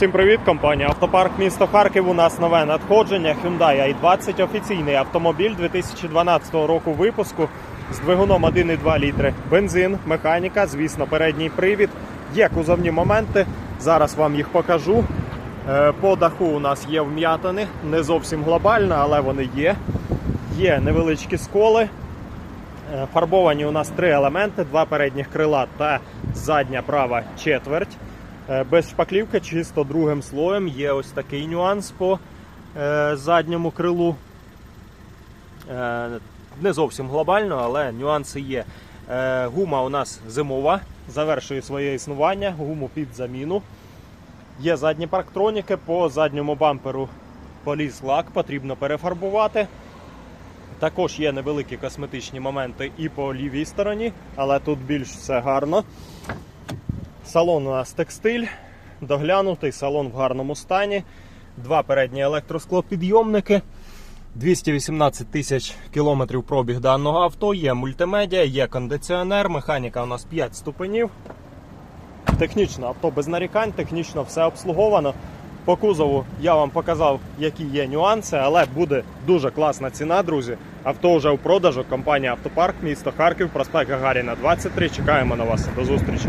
Всім привіт, компанія Автопарк місто Харків. У нас нове надходження Hyundai i20 офіційний автомобіль 2012 року випуску з двигуном 1,2 літри. Бензин, механіка, звісно, передній привід. Є кузовні моменти. Зараз вам їх покажу. Е, По даху у нас є вм'ятини, не зовсім глобально, але вони є. Є невеличкі сколи. Е, Фарбовані у нас три елементи: два передніх крила та задня права четверть. Е, Без шпаклівки, чисто другим слоєм. Є ось такий нюанс по е, задньому крилу. Е, не зовсім глобально, але нюанси є. Гума у нас зимова, завершує своє існування, гуму під заміну. Є задні парктроніки, по задньому бамперу поліз лак, потрібно перефарбувати. Також є невеликі косметичні моменти і по лівій стороні, але тут більш все гарно. Салон у нас текстиль, доглянутий, салон в гарному стані. Два передні електросклопідйомники. 218 тисяч кілометрів пробіг даного авто, є мультимедіа, є кондиціонер, механіка у нас 5 ступенів. Технічно авто без нарікань, технічно все обслуговано. По кузову я вам показав, які є нюанси, але буде дуже класна ціна, друзі. Авто вже у продажу. Компанія Автопарк, місто Харків, проспект Гагаріна 23. Чекаємо на вас. До зустрічі.